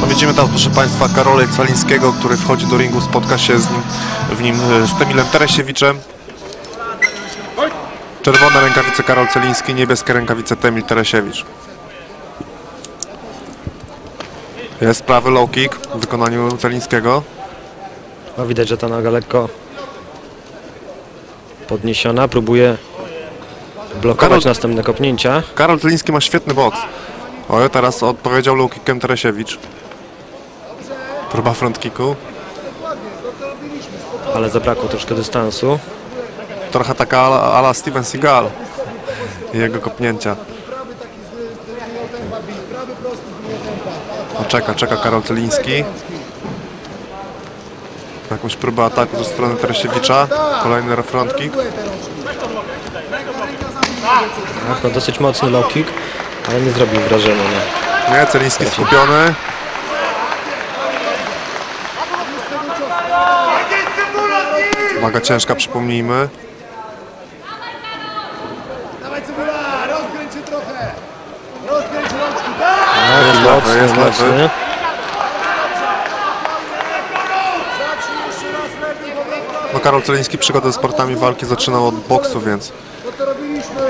No widzimy teraz, proszę Państwa, Karola Calińskiego, który wchodzi do ringu, spotka się z nim, w nim e, z Temilem Teresiewiczem. Czerwone rękawice Karol Celiński, niebieskie rękawice Temil Teresiewicz. Jest prawy low kick w wykonaniu Celińskiego. No widać, że ta noga lekko podniesiona. Próbuje blokować Karol- następne kopnięcia. Karol Celiński ma świetny boks. O, teraz odpowiedział low kickiem Teresiewicz. Próba front kicku. ale zabrakło troszkę dystansu. Trochę taka ala, ala Steven Seagal i jego kopnięcia. No czeka, czeka Karol Celiński. Jakąś próbę ataku ze strony Teresiewicza. Kolejny front kick. Tak, no dosyć mocny low kick, ale nie zrobił wrażenia. No. Nie, Celiński skupiony. Waga ciężka, przypomnijmy. Tak! No, jest lewy, mocny, jest lewy. No Karol Celiński przygodę z sportami walki zaczynał od boksu, więc,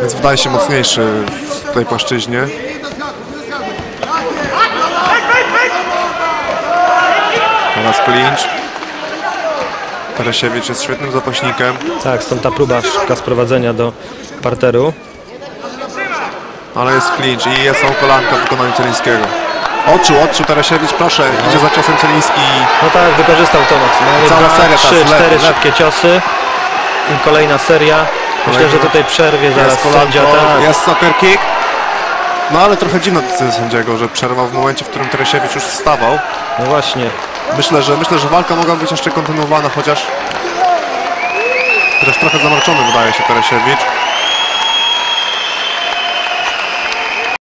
więc wydaje się mocniejszy w tej płaszczyźnie. Nie do skaku, nie do skaku. Tak jest! Teraz clinch. Teresiewicz jest świetnym zapaśnikiem. Tak, stąd ta próba sprowadzenia do parteru. Ale jest clinch i jest są kolanka w wykonaniu Celińskiego. Odczuł, odczuł Teresiewicz, proszę, idzie za ciosem Celiński. No tak, wykorzystał to maksymalnie. Cała seria trzy, cztery szybkie ciosy. I kolejna seria. Myślę, że tutaj przerwie zaraz Jest kolanko, sędzia. Tak. jest soccer kick. No ale trochę dziwna decyzja sędziego, że przerwał w momencie, w którym Teresiewicz już wstawał. No właśnie. Myślę, że myślę, że walka mogła być jeszcze kontynuowana, chociaż chociaż trochę zamroczony wydaje się Teresiewicz.